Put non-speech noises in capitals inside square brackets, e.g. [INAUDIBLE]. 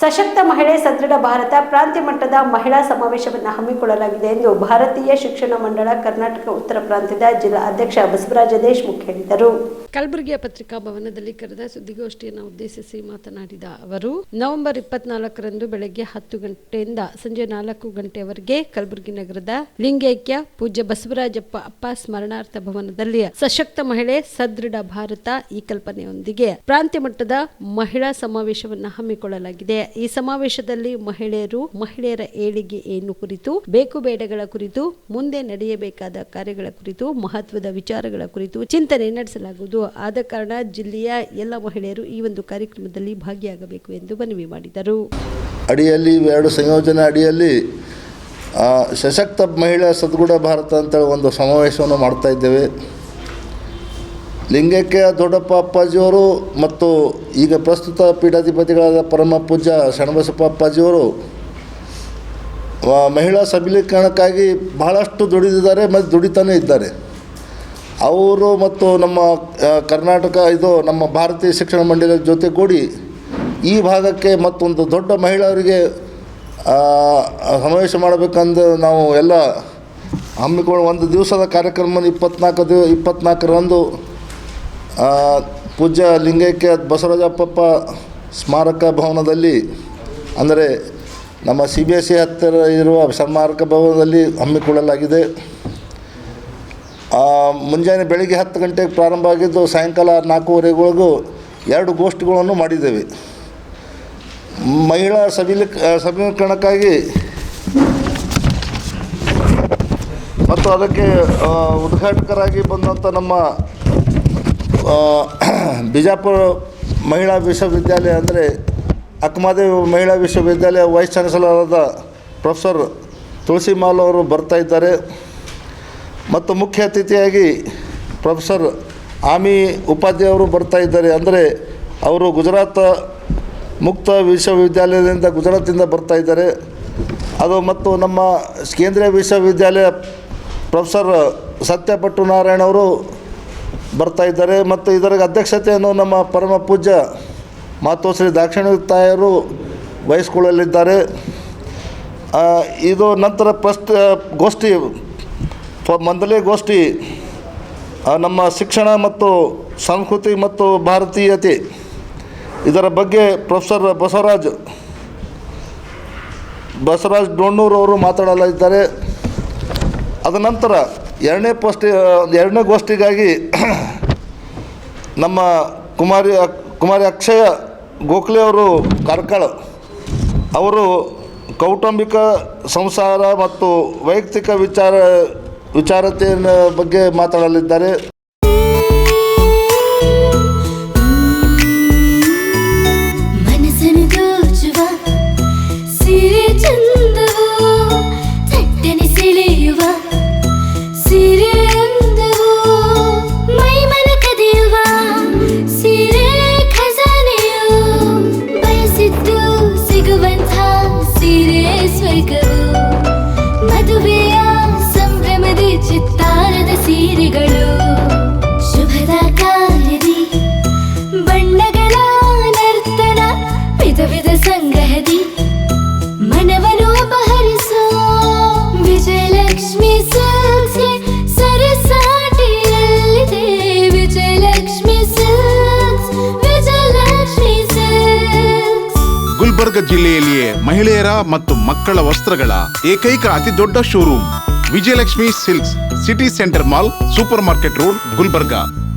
ಸಶಕ್ತ ಮಹಿಳೆ ಸದೃಢ ಭಾರತ ಪ್ರಾಂತ್ಯ ಮಟ್ಟದ ಮಹಿಳಾ ಸಮಾವೇಶವನ್ನು ಹಮ್ಮಿಕೊಳ್ಳಲಾಗಿದೆ ಎಂದು ಭಾರತೀಯ ಶಿಕ್ಷಣ ಮಂಡಳ ಕರ್ನಾಟಕ ಉತ್ತರ ಪ್ರಾಂತ್ಯದ ಜಿಲ್ಲಾ ಅಧ್ಯಕ್ಷ ಬಸವರಾಜ ದೇಶ್ಮುಖ್ ಹೇಳಿದರು. ಕಲಬುರಗಿಯ ಪತ್ರಿಕಾ ಭವನದಲ್ಲಿ ಕರೆದ ಸುದ್ದಿಗೋಷ್ಠಿಯನ್ನು ಉದ್ದೇಶಿಸಿ ಮಾತನಾಡಿದ ಅವರು, ನವೆಂಬರ್ ಇಪ್ಪತ್ನಾಲ್ಕರಂದು ಬೆಳಗ್ಗೆ ಹತ್ತು ಗಂಟೆಯಿಂದ ಸಂಜೆ ನಾಲ್ಕು ಗಂಟೆವರೆಗೆ ಕಲಬುರಗಿ ನಗರದ ಲಿಂಗೈಕ್ಯ ಪೂಜ್ಯ ಬಸವರಾಜಪ್ಪ ಅಪ್ಪ ಸ್ಮರಣಾರ್ಥ ಭವನದಲ್ಲಿ ಸಶಕ್ತ ಮಹಿಳೆ ಸದೃಢ ಭಾರತ ಈ ಕಲ್ಪನೆಯೊಂದಿಗೆ ಪ್ರಾಂತ್ಯ ಮಟ್ಟದ ಮಹಿಳಾ ಸಮಾವೇಶವನ್ನು ಹಮ್ಮಿಕೊಳ್ಳಲಾಗಿದೆ. ಈ ಸಮಾವೇಶದಲ್ಲಿ ಮಹಿಳೆಯರು ಮಹಿಳೆಯರ ಏಳಿಗೆ ಏನು ಕುರಿತು, ಬೇಕು ಬೇಡಗಳ ಕುರಿತು, ಮುಂದೆ ನಡೆಯಬೇಕಾದ ಕಾರ್ಯಗಳ ಕುರಿತು, ಮಹತ್ವದ ವಿಚಾರಗಳ ಕುರಿತು ಚಿಂತನೆ ನಡೆಸಲಾಗುವುದು. ಆದ ಕಾರಣ ಜಿಲ್ಲೆಯ ಎಲ್ಲ ಮಹಿಳೆಯರು ಈ ಒಂದು ಕಾರ್ಯಕ್ರಮದಲ್ಲಿ ಭಾಗಿಯಾಗಬೇಕು ಎಂದು ಮನವಿ ಮಾಡಿದರು. ಅಡಿಯಲ್ಲಿ, ಎರಡು ಸಂಯೋಜನೆ ಅಡಿಯಲ್ಲಿ ಸಶಕ್ತ ಮಹಿಳಾ ಸದ್ಗುಡ ಭಾರತ ಅಂತ ಒಂದು ಸಮಾವೇಶವನ್ನು ಮಾಡ್ತಾ ಇದ್ದೇವೆ. ಲಿಂಗೈಕ್ಯ ದೊಡ್ಡಪ್ಪ ಅಪ್ಪಾಜಿಯವರು ಮತ್ತು ಈಗ ಪ್ರಸ್ತುತ ಪೀಠಾಧಿಪತಿಗಳಾದ ಪರಮ ಪೂಜ್ಯ ಶರಣಬಸಪ್ಪ ಅಪ್ಪಾಜಿಯವರು ಮಹಿಳಾ ಸಬಲೀಕರಣಕ್ಕಾಗಿ ಬಹಳಷ್ಟು ದುಡಿದಿದ್ದಾರೆ, ಮತ್ತು ದುಡಿತಾನೇ ಇದ್ದಾರೆ. ಅವರು ಮತ್ತು ನಮ್ಮ ಕರ್ನಾಟಕ ಇದು ನಮ್ಮ ಭಾರತೀಯ ಶಿಕ್ಷಣ ಮಂಡಳಿಯ ಜೊತೆಗೂಡಿ ಈ ಭಾಗಕ್ಕೆ ಮತ್ತೊಂದು ದೊಡ್ಡ ಮಹಿಳೆಯರಿಗೆ ಸಮಾವೇಶ ಮಾಡಬೇಕಂದು ನಾವು ಎಲ್ಲ ಹಮ್ಮಿಕೊಂಡು ಒಂದು ದಿವಸದ ಕಾರ್ಯಕ್ರಮ ಇಪ್ಪತ್ನಾಲ್ಕು ದಿವ, ಇಪ್ಪತ್ನಾಲ್ಕರಂದು ಪೂಜ್ಯ ಲಿಂಗೈಕ್ಯ ಬಸವರಾಜಪ್ಪ ಸ್ಮಾರಕ ಭವನದಲ್ಲಿ, ಅಂದರೆ ನಮ್ಮ ಸಿ ಬಿ ಎಸ್ ಸಿ ಹತ್ತಿರ ಇರುವ ಸ್ಮಾರಕ ಭವನದಲ್ಲಿ ಹಮ್ಮಿಕೊಳ್ಳಲಾಗಿದೆ. ಮುಂಜಾನೆ ಬೆಳಿಗ್ಗೆ ಹತ್ತು ಗಂಟೆಗೆ ಪ್ರಾರಂಭ ಆಗಿದ್ದು ಸಾಯಂಕಾಲ ನಾಲ್ಕೂವರೆವರೆಗೂ ಎರಡು ಗೋಷ್ಠಿಗಳನ್ನು ಮಾಡಿದ್ದೇವೆ. ಮಹಿಳಾ ಸಬಲಿ ಸಬಲೀಕರಣಕ್ಕಾಗಿ ಮತ್ತು ಅದಕ್ಕೆ ಉದ್ಘಾಟಕರಾಗಿ ಬಂದಂಥ ನಮ್ಮ [CLEARS THROAT] ಬಿಜಾಪುರ ಮಹಿಳಾ ವಿಶ್ವವಿದ್ಯಾಲಯ ಅಂದರೆ ಅಕ್ಕಮಹಾದೇವಿ ಮಹಿಳಾ ವಿಶ್ವವಿದ್ಯಾಲಯ ವೈಸ್ ಚಾನ್ಸಲರ್ ಆದ ಪ್ರೊಫೆಸರ್ ತುಳಸಿ ಮಾಲ್ ಅವರು ಬರ್ತಾ ಇದ್ದಾರೆ. ಮತ್ತು ಮುಖ್ಯ ಅತಿಥಿಯಾಗಿ ಪ್ರೊಫೆಸರ್ ಆಮಿ ಉಪಾಧ್ಯಾಯ ಅವರು ಬರ್ತಾ ಇದ್ದಾರೆ. ಅಂದರೆ ಅವರು ಗುಜರಾತ್ ಮುಕ್ತ ವಿಶ್ವವಿದ್ಯಾಲಯದಿಂದ ಗುಜರಾತಿಂದ ಬರ್ತಾ ಇದ್ದಾರೆ. ಅದು ಮತ್ತು ನಮ್ಮ ಕೇಂದ್ರೀಯ ವಿಶ್ವವಿದ್ಯಾಲಯ ಪ್ರೊಫೆಸರ್ ಸತ್ಯಪಟ್ಟು ನಾರಾಯಣ ಅವರು ಬರ್ತಾ ಇದ್ದಾರೆ ಮತ್ತು ಇದರ ಅಧ್ಯಕ್ಷತೆಯನ್ನು ನಮ್ಮ ಪರಮ ಪೂಜ್ಯ ಮಾತೋಶ್ರೀ ದಾಕ್ಷಿಣಾಯರು ವಹಿಸ್ಕೊಳ್ಳಲಿದ್ದಾರೆ. ಆ, ಇದು ನಂತರ ಫಸ್ಟ್ ಗೋಷ್ಠಿ ಮೊದಲೇ ಗೋಷ್ಠಿ ನಮ್ಮ ಶಿಕ್ಷಣ ಮತ್ತು ಸಂಸ್ಕೃತಿ ಮತ್ತು ಭಾರತೀಯತೆ ಇದರ ಬಗ್ಗೆ ಪ್ರೊಫೆಸರ್ ಬಸವರಾಜ್ ಬಸವರಾಜ್ ಡೋಣ್ಣೂರು ಅವರು ಮಾತಾಡಲಿದ್ದಾರೆ ಅದ ನಂತರ ಎರಡನೇ ಪೋಸ್ಟಿ ಎರಡನೇ ಗೋಷ್ಠಿಗಾಗಿ ನಮ್ಮ ಕುಮಾರಿ ಕುಮಾರಿ ಅಕ್ಷಯ ಗೋಖಲೆ ಅವರು ಕಾರ್ಕಳ, ಅವರು ಕೌಟುಂಬಿಕ ಸಂಸಾರ ಮತ್ತು ವೈಯಕ್ತಿಕ ವಿಚಾರ, ವಿಚಾರತೆಯ ಬಗ್ಗೆ ಮಾತಾಡಲಿದ್ದಾರೆ. ಸೀರೆಗಳು ಶುಭದ ಕಾರ್ಯದಿ ಬಣ್ಣಗಳ ನರ್ತನ ವಿಧ ವಿಧ ಸಂಗ್ರಹದಿ. ಮನವನ್ನು ಅಪಹರಿಸೋ ವಿಜಯಲಕ್ಷ್ಮಿ ಸಿಲ್ಕ್ಸ್ಗೆ ಸರಿಸಾಟಿಯಲ್ಲಿದೆ. ವಿಜಯಲಕ್ಷ್ಮಿ ಸಿಲ್ಕ್ಸ್ ವಿಜಯಲಕ್ಷ್ಮಿ ಸಿಲ್ಕ್ಸ್ ಗುಲ್ಬರ್ಗ ಜಿಲ್ಲೆಯಲ್ಲಿಯೇ ಮಹಿಳೆಯರ ಮತ್ತು ಮಕ್ಕಳ ವಸ್ತ್ರಗಳ ಏಕೈಕ ಅತಿ ದೊಡ್ಡ showroom Vijayalakshmi silks. City centre mall super market road Gulbarga.